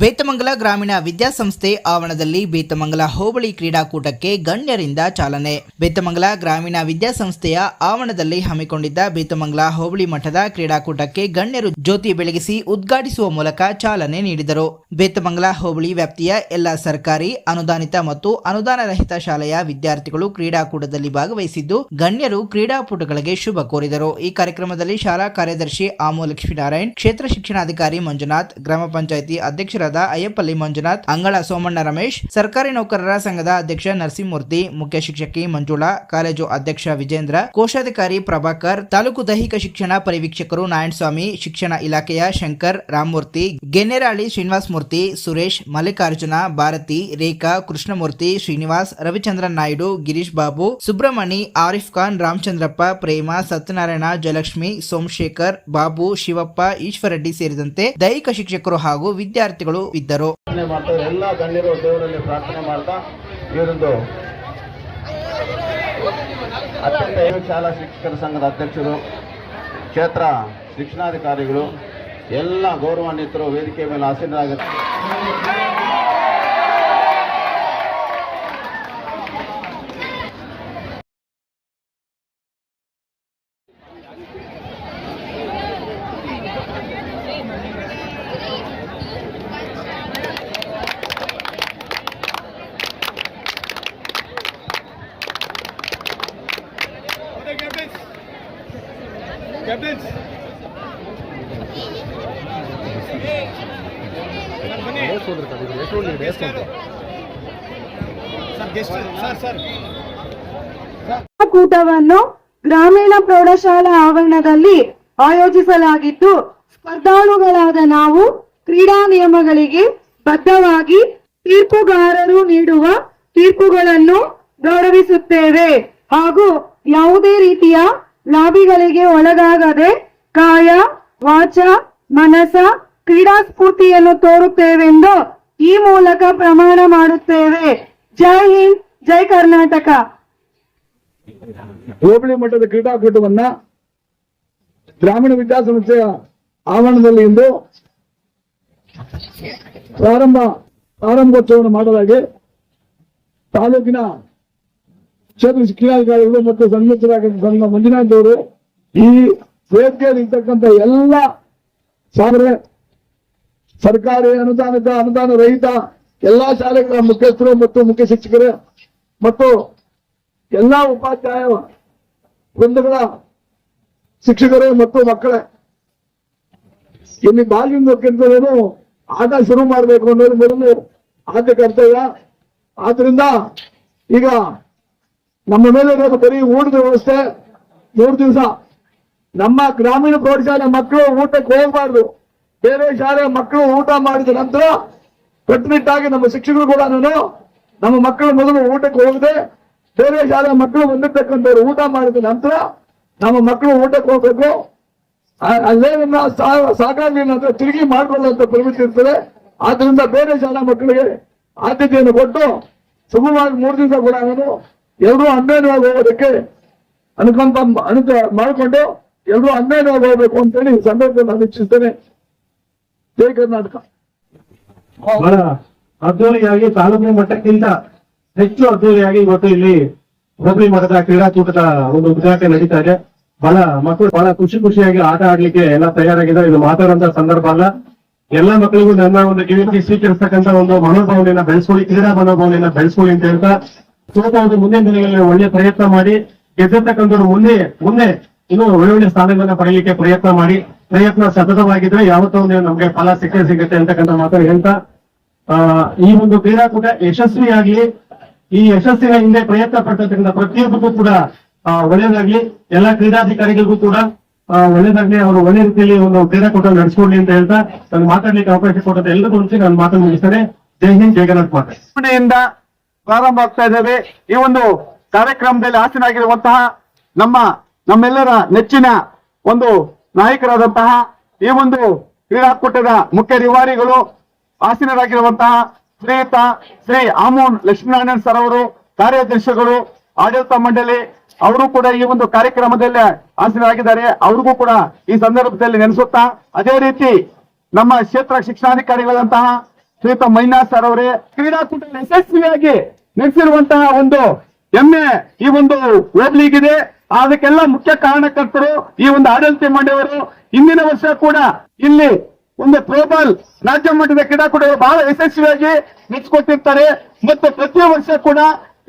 ಬೇತಮಂಗಲ ಗ್ರಾಮೀಣ ವಿದ್ಯಾಸಂಸ್ಥೆ ಆವರಣದಲ್ಲಿ ಬೇತಮಂಗಲ ಹೋಬಳಿ ಕ್ರೀಡಾಕೂಟಕ್ಕೆ ಗಣ್ಯರಿಂದ ಚಾಲನೆ. ಬೇತಮಂಗಲ ಗ್ರಾಮೀಣ ವಿದ್ಯಾಸಂಸ್ಥೆಯ ಆವರಣದಲ್ಲಿ ಹಮ್ಮಿಕೊಂಡಿದ್ದ ಬೇತಮಂಗಲ ಹೋಬಳಿ ಮಠದ ಕ್ರೀಡಾಕೂಟಕ್ಕೆ ಗಣ್ಯರು ಜ್ಯೋತಿ ಬೆಳಗಿಸಿ ಉದ್ಘಾಟಿಸುವ ಮೂಲಕ ಚಾಲನೆ ನೀಡಿದರು. ಬೇತಮಂಗಲ ಹೋಬಳಿ ವ್ಯಾಪ್ತಿಯ ಎಲ್ಲ ಸರ್ಕಾರಿ, ಅನುದಾನಿತ ಮತ್ತು ಅನುದಾನ ರಹಿತ ಶಾಲೆಯ ವಿದ್ಯಾರ್ಥಿಗಳು ಕ್ರೀಡಾಕೂಟದಲ್ಲಿ ಭಾಗವಹಿಸಿದ್ದು, ಗಣ್ಯರು ಕ್ರೀಡಾಪಟುಗಳಿಗೆ ಶುಭ ಕೋರಿದರು. ಈ ಕಾರ್ಯಕ್ರಮದಲ್ಲಿ ಶಾಲಾ ಕಾರ್ಯದರ್ಶಿ ಆಮೋ ಲಕ್ಷ್ಮೀನಾರಾಯಣ್ ಕ್ಷೇತ್ರ ಶಿಕ್ಷಣಾಧಿಕಾರಿ ಮಂಜುನಾಥ್, ಗ್ರಾಮ ಪಂಚಾಯಿತಿ ಅಧ್ಯಕ್ಷರಾದ ಅಯ್ಯಪ್ಪಲ್ಲಿ ಮಂಜುನಾಥ್, ಅಂಗಳ ಸೋಮಣ್ಣ ರಮೇಶ್, ಸರ್ಕಾರಿ ನೌಕರರ ಸಂಘದ ಅಧ್ಯಕ್ಷ ನರಸಿಂಹಮೂರ್ತಿ, ಮುಖ್ಯ ಶಿಕ್ಷಕಿ ಮಂಜುಳಾ, ಕಾಲೇಜು ಅಧ್ಯಕ್ಷ ವಿಜೇಂದ್ರ, ಕೋಶಾಧಿಕಾರಿ ಪ್ರಭಾಕರ್, ತಾಲೂಕು ದೈಹಿಕ ಶಿಕ್ಷಣ ಪರಿವೀಕ್ಷಕರು ನಾರಾಯಣಸ್ವಾಮಿ, ಶಿಕ್ಷಣ ಇಲಾಖೆಯ ಶಂಕರ್, ರಾಮಮೂರ್ತಿ ಗೆನ್ನೆರಾಳಿ ಶ್ರೀನಿವಾಸ್ ಮೂರ್ತಿ ಸುರೇಶ್, ಮಲ್ಲಿಕಾರ್ಜುನ, ಭಾರತಿ, ರೇಖಾ, ಕೃಷ್ಣಮೂರ್ತಿ, ಶ್ರೀನಿವಾಸ್, ರವಿಚಂದ್ರನ್ ನಾಯ್ಡು, ಗಿರೀಶ್ ಬಾಬು, ಸುಬ್ರಹ್ಮಣಿ, ಆರಿಫ್ ಖಾನ್, ರಾಮಚಂದ್ರಪ್ಪ, ಪ್ರೇಮ, ಸತ್ಯನಾರಾಯಣ, ಜಯಲಕ್ಷ್ಮಿ, ಸೋಮಶೇಖರ್, ಬಾಬು, ಶಿವಪ್ಪ, ಈಶ್ವರರೆಡ್ಡಿ ಸೇರಿದಂತೆ ದೈಹಿಕ ಶಿಕ್ಷಕರು ಹಾಗೂ ವಿದ್ಯಾರ್ಥಿಗಳು ಇದ್ದರು. ಪ್ರಾರ್ಥನೆ ಮಾಡ್ತಾ ಎಲ್ಲ ಗಣ್ಯರು ದೇವರಲ್ಲಿ ಪ್ರಾರ್ಥನೆ ಮಾಡ್ತಾ ಇವರೊಂದು ಅತ್ಯಂತ ಶಾಲಾ ಶಿಕ್ಷಕರ ಸಂಘದ ಅಧ್ಯಕ್ಷರು, ಕ್ಷೇತ್ರ ಶಿಕ್ಷಣಾಧಿಕಾರಿಗಳು, ಎಲ್ಲ ಗೌರವಾನ್ವಿತರು ವೇದಿಕೆ ಮೇಲೆ ಆಸೀನರಾಗಿದ್ದಾರೆ. ಕೂಟವನ್ನು ಗ್ರಾಮೀಣ ಪ್ರೌಢಶಾಲಾ ಆವರಣದಲ್ಲಿ ಆಯೋಜಿಸಲಾಗಿದ್ದು, ಸ್ಪರ್ಧಾಳುಗಳಾದ ನಾವು ಕ್ರೀಡಾ ನಿಯಮಗಳಿಗೆ ಬದ್ಧವಾಗಿ ತೀರ್ಪುಗಾರರು ನೀಡುವ ತೀರ್ಪುಗಳನ್ನು ಗೌರವಿಸುತ್ತೇವೆ. ಹಾಗೂ ಯಾವುದೇ ರೀತಿಯ ಲಾಭಿಗಳಿಗೆ ಒಳಗಾಗದೆ ಕಾಯ, ವಾಚ, ಮನಸ ಕ್ರೀಡಾ ಸ್ಫೂರ್ತಿಯನ್ನು ತೋರುತ್ತೇವೆಂದು ಈ ಮೂಲಕ ಪ್ರಮಾಣ ಮಾಡುತ್ತೇವೆ. ಜೈ ಹಿಂದ್, ಜೈ ಕರ್ನಾಟಕ. ಹೋಬಳಿ ಮಟ್ಟದ ಕ್ರೀಡಾಕೂಟವನ್ನ ಗ್ರಾಮೀಣ ವಿದ್ಯಾಸಂಸ್ಥೆಯ ಆವರಣದಲ್ಲಿ ಇಂದು ಪ್ರಾರಂಭ, ಪ್ರಾರಂಭೋತ್ಸವವನ್ನು ಮಾಡಲಾಗಿ ತಾಲೂಕಿನ ಕ್ಷೇತ್ರ ಶಿಕ್ಷಣಾಧಿಕಾರಿಗಳು ಮತ್ತು ಸಂಯುಕ್ತರಾಗಿದ್ದ ಮಂಜುನಾಥ್ ಅವರು ಈ ವೇದಿಕೆಯಲ್ಲಿ ಇರ್ತಕ್ಕಂಥ ಎಲ್ಲ ಶಾಲೆ, ಸರ್ಕಾರಿ ಅನುದಾನಿತ ಅನುದಾನ ರಹಿತ ಎಲ್ಲಾ ಶಾಲೆಗಳ ಮುಖ್ಯಸ್ಥರು ಮತ್ತು ಮುಖ್ಯ ಶಿಕ್ಷಕರು ಮತ್ತು ಎಲ್ಲಾ ಉಪಾಧ್ಯಾಯ ವೃಂದಗಳ ಶಿಕ್ಷಕರು ಮತ್ತು ಮಕ್ಕಳೇ. ಇಲ್ಲಿ ಬಾಲ್ಯಕ್ಕಿಂತಲೂ ಆಟ ಶುರು ಮಾಡಬೇಕು ಅನ್ನೋದು ಮೊದಲು ಆದ್ಯ ಕರ್ತವ್ಯ. ಆದ್ರಿಂದ ಈಗ ನಮ್ಮ ಮೇಲೆ ಬರೀ ಊಟದ ವ್ಯವಸ್ಥೆ ಮೂರು ದಿವಸ. ನಮ್ಮ ಗ್ರಾಮೀಣ ಪ್ರೌಢಶಾಲೆ ಮಕ್ಕಳು ಊಟಕ್ಕೆ ಹೋಗಬಾರ್ದು. ಬೇರೆ ಶಾಲೆ ಮಕ್ಕಳು ಊಟ ಮಾಡಿದ ನಂತರ ಕಟ್ಟುನಿಟ್ಟಾಗಿ ನಮ್ಮ ಶಿಕ್ಷಕರು ಕೂಡ ನಾನು ನಮ್ಮ ಮಕ್ಕಳು ಮೊದಲು ಊಟಕ್ಕೆ ಹೋಗದೆ ಬೇರೆ ಶಾಲೆ ಮಕ್ಕಳು ಬಂದಿರ್ತಕ್ಕಂಥವ್ರು ಊಟ ಮಾಡಿದ ನಂತರ ನಮ್ಮ ಮಕ್ಕಳು ಊಟಕ್ಕೆ ಹೋಗ್ಬೇಕು. ಅಲ್ಲೇ ನಮ್ಮ ಸಾ- ಸಾಕಾಗಿ ತಿರುಗಿ ಮಾಡಿಕೊಳ್ಳುವಂತ ಪ್ರವೃತ್ತಿ ಇರ್ತದೆ. ಆದ್ರಿಂದ ಬೇರೆ ಶಾಲಾ ಮಕ್ಕಳಿಗೆ ಆದ್ಯತೆಯನ್ನು ಕೊಟ್ಟು ಸುಗಮವಾಗಿ ಮೂರು ದಿವಸ ಕೂಡ ಎಲ್ಲರೂ ಅನ್ವಯವಾಗಿ ಹೋಗೋದಕ್ಕೆ ಅನುಕಂಪ ಅನುಕ ಮಾಡಿಕೊಂಡು ಎಲ್ಲರೂ ಅನ್ವಯವಾಗಿ ಹೋಗ್ಬೇಕು ಅಂತೇಳಿ ಸಂದರ್ಭದಲ್ಲಿ ನಾನು ಇಚ್ಛಿಸ್ತೇನೆ. ಜೈ ಕರ್ನಾಟಕ. ಬಹಳ ಅದ್ದೂರಿಯಾಗಿ ತಾಲೂಕಿನ ಮಟ್ಟಕ್ಕಿಂತ ಹೆಚ್ಚು ಅದ್ದೂರಿಯಾಗಿ ಇವತ್ತು ಇಲ್ಲಿ ಹೋಬಳಿ ಮಠದ ಕ್ರೀಡಾಕೂಟದ ಒಂದು ಉದ್ಘಾಟನೆ ನಡೀತಾ ಇದೆ. ಬಹಳ ಮಕ್ಕಳು ಬಹಳ ಖುಷಿ ಖುಷಿಯಾಗಿ ಆಟ ಆಡ್ಲಿಕ್ಕೆ ಎಲ್ಲ ತಯಾರಾಗಿದ್ದಾರೆ. ಇದು ಮಾತಾಡುವಂತ ಸಂದರ್ಭ ಅಲ್ಲ. ಎಲ್ಲ ಮಕ್ಕಳಿಗೂ ನನ್ನ ಒಂದು ಕಿವಿಯಲ್ಲಿ ಸ್ವೀಕರಿಸ್ತಕ್ಕಂತ ಒಂದು ಮನೋಭಾವನೆಯನ್ನ ಬೆಳೆಸ್ಕೊಳ್ಳಿ, ಕ್ರೀಡಾ ಮನೋಭಾವನೆಯನ್ನ ಬೆಳೆಸ್ಕೊಳ್ಳಿ ಅಂತ ಹೇಳ್ತಾ ಸೋತವರು ಮುಂದಿನ ದಿನಗಳಲ್ಲಿ ಒಳ್ಳೆ ಪ್ರಯತ್ನ ಮಾಡಿ, ಗೆದ್ದಿರ್ತಕ್ಕಂಥವ್ರು ಮುಂದೆ ಮುಂದೆ ಇನ್ನೂ ಒಳ್ಳೆ ಒಳ್ಳೆ ಸ್ಥಾನಗಳನ್ನ ಪಡೆಯಲಿಕ್ಕೆ ಪ್ರಯತ್ನ ಮಾಡಿ, ಪ್ರಯತ್ನ ಸತತವಾಗಿದ್ರೆ ಯಾವತ್ತೋ ಒಂದು ನಮ್ಗೆ ಫಲ ಸಿಕ್ಕೇ ಸಿಗುತ್ತೆ ಅಂತಕ್ಕಂಥ ಮಾತು ಹೇಳ್ತಾ ಈ ಒಂದು ಕ್ರೀಡಾಕೂಟ ಯಶಸ್ವಿಯಾಗ್ಲಿ, ಈ ಯಶಸ್ಸಿನ ಹಿಂದೆ ಪ್ರಯತ್ನ ಪಡ್ತಕ್ಕಂಥ ಪ್ರತಿಯೊಬ್ಬರಿಗೂ ಕೂಡ ಒಳ್ಳೇದಾಗ್ಲಿ, ಎಲ್ಲಾ ಕ್ರೀಡಾಧಿಕಾರಿಗಳಿಗೂ ಕೂಡ ಒಳ್ಳೇದಾಗ್ಲಿ, ಅವರು ಒಳ್ಳೆ ರೀತಿಯಲ್ಲಿ ಒಂದು ಕ್ರೀಡಾಕೂಟ ನಡೆಸ್ಕೊಡ್ಲಿ ಅಂತ ಹೇಳ್ತಾ, ನಾನು ಮಾತಾಡ್ಲಿಕ್ಕೆ ಅವಕಾಶ ಕೊಟ್ಟಂತ ಎಲ್ಲರಿಗೂ ನಾನು ಮಾತನ್ನು ಮುಗಿಸ್ತಾರೆ ಜೈ ಹಿಂದ್ ಜಗನ್ನಾಥ್ ಮಾತೆ. ಮನೆಯಿಂದ ಪ್ರಾರಂಭ ಆಗ್ತಾ ಇದ್ದೇವೆ. ಈ ಒಂದು ಕಾರ್ಯಕ್ರಮದಲ್ಲಿ ಆಸೀನಾಗಿರುವಂತಹ ನಮ್ಮ ನಮ್ಮೆಲ್ಲರ ನೆಚ್ಚಿನ ಒಂದು ನಾಯಕರಾದಂತಹ ಈ ಒಂದು ಕ್ರೀಡಾಕೂಟದ ಮುಖ್ಯ ರಿವಾರಿಗಳು ಆಸೀನರಾಗಿರುವಂತಹ ಶ್ರೀಯುತ ಶ್ರೀ ಆಮೋನ್ ಲಕ್ಷ್ಮೀನಾರಾಯಣ್ ಸರ್ ಅವರು, ಕಾರ್ಯಾಧ್ಯಕ್ಷಗಳು, ಆಡಳಿತ ಮಂಡಳಿ, ಅವರು ಕೂಡ ಈ ಒಂದು ಕಾರ್ಯಕ್ರಮದಲ್ಲಿ ಆಸೀನರಾಗಿದ್ದಾರೆ ಅವ್ರಿಗೂ ಕೂಡ ಈ ಸಂದರ್ಭದಲ್ಲಿ ನೆನೆಸುತ್ತಾ, ಅದೇ ರೀತಿ ನಮ್ಮ ಕ್ಷೇತ್ರ ಶಿಕ್ಷಣಾಧಿಕಾರಿಗಳಂತಹ ಶ್ರೀಯುತ ಮೈನಾ ಸರ್ ಅವರೇ ಕ್ರೀಡಾಕೂಟ ಯಶಸ್ವಿಯಾಗಿ ನಡೆಸಿರುವಂತಹ ಒಂದು ಹೆಮ್ಮೆ ಈ ಒಂದು ಹೋಬ್ಳಿಗಿದೆ ಅದಕ್ಕೆಲ್ಲ ಮುಖ್ಯ ಕಾರಣಕರ್ತರು ಈ ಒಂದು ಆಡಳಿತ ಮಾಡಿದವರು ಹಿಂದಿನ ವರ್ಷ ಕೂಡ ಇಲ್ಲಿ ಒಂದು ಥ್ರೋಬಾಲ್ ರಾಜ್ಯ ಮಟ್ಟದ ಕ್ರೀಡಾಕೂಟಗಳು ಬಹಳ ಯಶಸ್ವಿಯಾಗಿ ನೆಚ್ಚಿಕೊಟ್ಟಿರ್ತಾರೆ ಮತ್ತು ಪ್ರತಿ ವರ್ಷ ಕೂಡ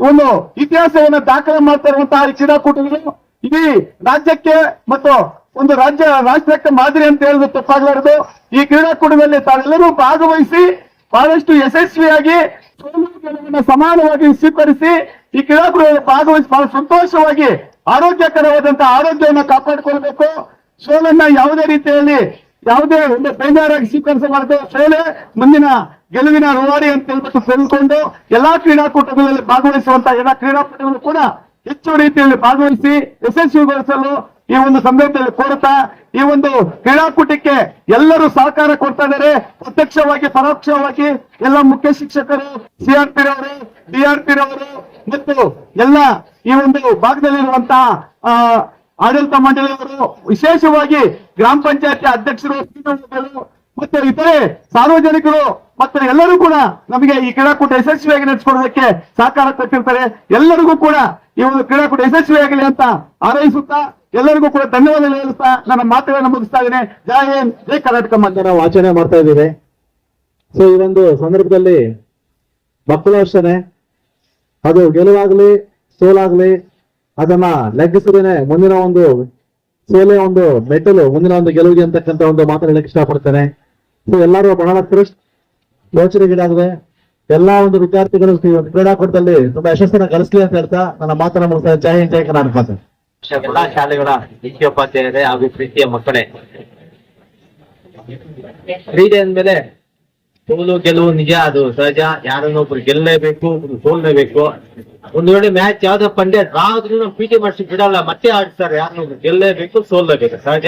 ಒಂದು ಇತಿಹಾಸವನ್ನು ದಾಖಲೆ ಮಾಡ್ತಾ ಇರುವಂತಹ ಈ ಕ್ರೀಡಾಕೂಟಗಳು ಇಡೀ ರಾಜ್ಯಕ್ಕೆ ಮತ್ತು ಒಂದು ರಾಜ್ಯ ರಾಷ್ಟ್ರಕ್ಕೆ ಮಾದರಿ ಅಂತ ಹೇಳಿದ್ರು ತಪ್ಪಾಗಲಾರದು ಈ ಕ್ರೀಡಾಕೂಟದಲ್ಲಿ ತಾವೆಲ್ಲರೂ ಭಾಗವಹಿಸಿ ಬಹಳಷ್ಟು ಯಶಸ್ವಿಯಾಗಿ ಸಮಾನವಾಗಿ ಸ್ವೀಕರಿಸಿ ಈ ಕ್ರೀಡಾಕೂಟದಲ್ಲಿ ಭಾಗವಹಿಸಿ ಬಹಳ ಸಂತೋಷವಾಗಿ ಆರೋಗ್ಯಕರವಾದಂತಹ ಆರೋಗ್ಯವನ್ನು ಕಾಪಾಡಿಕೊಳ್ಬೇಕು. ಸೋಲನ್ನ ಯಾವುದೇ ರೀತಿಯಲ್ಲಿ ಯಾವುದೇ ಒಂದು ಬೇಜಾರಾಗಿ ಸ್ವೀಕರಿಸಬಾರದು. ಸೋಲೆ ಮುಂದಿನ ಗೆಲುವಿನ ರೂವಾರಿ ಅಂತ ಹೇಳ್ಬಿಟ್ಟು ತಿಳಿದುಕೊಂಡು ಎಲ್ಲಾ ಕ್ರೀಡಾಕೂಟಗಳಲ್ಲಿ ಭಾಗವಹಿಸುವಂತಹ ಎಲ್ಲಾ ಕ್ರೀಡಾಪಟುಗಳು ಕೂಡ ಹೆಚ್ಚು ರೀತಿಯಲ್ಲಿ ಭಾಗವಹಿಸಿ ಯಶಸ್ವಿಗೊಳಿಸಲು ಈ ಒಂದು ಸಂದರ್ಭದಲ್ಲಿ ಕೋರುತ್ತಾ ಈ ಒಂದು ಕ್ರೀಡಾಕೂಟಕ್ಕೆ ಎಲ್ಲರೂ ಸಹಕಾರ ಕೊಡ್ತಾ ಇದ್ದಾರೆ. ಪ್ರತ್ಯಕ್ಷವಾಗಿ, ಪರೋಕ್ಷವಾಗಿ ಎಲ್ಲ ಮುಖ್ಯ ಶಿಕ್ಷಕರು ಸಿಆರ್ಪಿ ರವರು ಡಿಆರ್ಪಿ ರವರು ಮತ್ತು ಎಲ್ಲ ಈ ಒಂದು ಭಾಗದಲ್ಲಿರುವಂತಹ ಆಡಳಿತ ಮಂಡಳಿಯವರು, ವಿಶೇಷವಾಗಿ ಗ್ರಾಮ ಪಂಚಾಯತಿ ಅಧ್ಯಕ್ಷರು ಮತ್ತು ಇತರೆ ಸಾರ್ವಜನಿಕರು ಮತ್ತೆ ಎಲ್ಲರೂ ಕೂಡ ನಮಗೆ ಈ ಕ್ರೀಡಾಕೂಟ ಯಶಸ್ವಿಯಾಗಿ ನಡೆಸಿಕೊಡೋದಕ್ಕೆ ಸಹಕಾರ ಕೊಟ್ಟಿರ್ತಾರೆ. ಎಲ್ಲರಿಗೂ ಕೂಡ ಈ ಒಂದು ಕ್ರೀಡಾಕೂಟ ಯಶಸ್ವಿಯಾಗಲಿ ಅಂತ ಆರೈಸುತ್ತಾ ಎಲ್ಲರಿಗೂ ಕೂಡ ಧನ್ಯವಾದ ಹೇಳುತ್ತಾ ನನ್ನ ಮಾತುಗಳನ್ನು ಮುಗಿಸ್ತಾ ಇದ್ದೇನೆ. ಜಯ ಹಿಂದ್ ಜಯ ಕರ್ನಾಟಕ ಅಂತ ನಾವು ಆಚರಣೆ ಮಾಡ್ತಾ ಇದ್ದೀವಿ ಸೊ ಈ ಒಂದು ಸಂದರ್ಭದಲ್ಲಿ ಮಕ್ಕಳು ಅಷ್ಟೇ ಅದು ಗೆಲುವಾಗ್ಲಿ, ಸೋಲಾಗ್ಲಿ, ಅದನ್ನ ಲೆಗ್ಗಿಸದೇನೆ ಮುಂದಿನ ಒಂದು ಸೋಲೆ ಒಂದು ಮೆಟ್ಟಲು, ಮುಂದಿನ ಒಂದು ಗೆಲುವಿಗೆ ಅಂತಕ್ಕಂಥ ಒಂದು ಮಾತು ಹೇಳೋಕೆ ಇಷ್ಟಪಡ್ತೇನೆ. ಎಲ್ಲರೂ ಬಹಳ ಕ್ರಿಸ್ಟ್ ಯೋಚನೆಗೀಡಾಗಿದೆ. ಎಲ್ಲಾ ಒಂದು ವಿದ್ಯಾರ್ಥಿಗಳು ಕ್ರೀಡಾಕೂಟದಲ್ಲಿ ತುಂಬಾ ಯಶಸ್ಸನ್ನ ಗಳಿಸಲಿ ಅಂತ ಹೇಳ್ತಾ ನನ್ನ ಮಾತನ್ನ ಮುಗಿಸ್ತಾ ಜಯ ಹಿಂದ್, ಜೈ ಕರ್ನಾಟಕ ಸರ್. ಎಲ್ಲಾ ಶಾಲೆಗಳ ಮುಖ್ಯೋಪಾಧ್ಯಾಯರೇ ಹಾಗೂ ಪ್ರೀತಿಯ ಮಕ್ಕಳೇ, ಕ್ರೀಡೆ ಅಂದ್ಮೇಲೆ ಸೋಲು, ಗೆಲುವು ನಿಜ, ಅದು ಸಹಜ. ಯಾರನ್ನೊಬ್ರು ಗೆಲ್ಲಲೇಬೇಕು, ಒಬ್ರು ಸೋಲ್ಲೇಬೇಕು. ಒಂದ್ ವೇಳೆ ಮ್ಯಾಚ್ ಯಾವ್ದೋ ಪಂದ್ಯ ಡ್ರಾ ಆದ್ರೂ ನಾವು ಪಿ ಟಿ ಮಾಡಿಸಿ ಬಿಡಲ್ಲ, ಮತ್ತೆ ಆಡ್ತಾರೆ. ಯಾರನ್ನೊಬ್ರು ಗೆಲ್ಲೇಬೇಕು ಸೋಲ್ಲೇಬೇಕು. ಸಹಜ.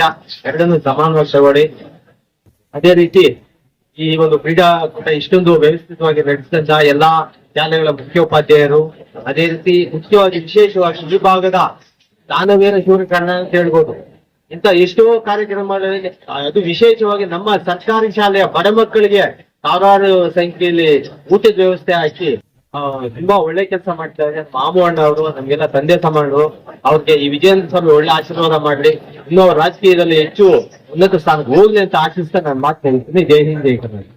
ಎರಡನ್ನೂ ಸಮಾನವಾಗಿ ತಗೊಳ್ಳಿ ಅದೇ ರೀತಿ ಈ ಒಂದು ಕ್ರೀಡಾಕೂಟ ಇಷ್ಟೊಂದು ವ್ಯವಸ್ಥಿತವಾಗಿ ನಡೆಸಿದಂತ ಎಲ್ಲಾ ಶಾಲೆಗಳ ಮುಖ್ಯೋಪಾಧ್ಯಾಯರು, ಅದೇ ರೀತಿ ಮುಖ್ಯವಾಗಿ ವಿಶೇಷವಾಗಿ ಈ ಭಾಗದ ದಾನವೀರ ಶೂರಕರ್ಣ ಅಂತ ಹೇಳ್ಬೋದು. ಇಂತ ಎಷ್ಟೋ ಕಾರ್ಯಕ್ರಮಗಳಲ್ಲಿ ಅದು ವಿಶೇಷವಾಗಿ ನಮ್ಮ ಸರ್ಕಾರಿ ಶಾಲೆಯ ಬಡ ಮಕ್ಕಳಿಗೆ ಸಾವಿರಾರು ಸಂಖ್ಯೆಯಲ್ಲಿ ಊಟದ ವ್ಯವಸ್ಥೆ ಹಾಕಿ ತುಂಬಾ ಒಳ್ಳೆ ಕೆಲಸ ಮಾಡ್ತಾ ಇದ್ದಾರೆ. ಮಾಮು ಅಣ್ಣ ಅವರು, ನಮ್ಗೆಲ್ಲ ತಂದೆ ಸಮಾನರು ಅವ್ರಿಗೆ ಈ ವಿಜಯನ ಸ್ವಾಮಿ ಒಳ್ಳೆ ಆಶೀರ್ವಾದ ಮಾಡ್ಲಿ ಇನ್ನು ರಾಜಕೀಯದಲ್ಲಿ ಹೆಚ್ಚು ಉನ್ನತ ಸ್ಥಾನಕ್ಕೆ ಹೋಗ್ಲಿ ಅಂತ ಆಶಿಸ್ತಾ ನಾನು ಮಾತು ಹೇಳ್ತೀನಿ ಜೈ ಹಿಂದ್ ಜೈ ಕರ್ನಾಟಕ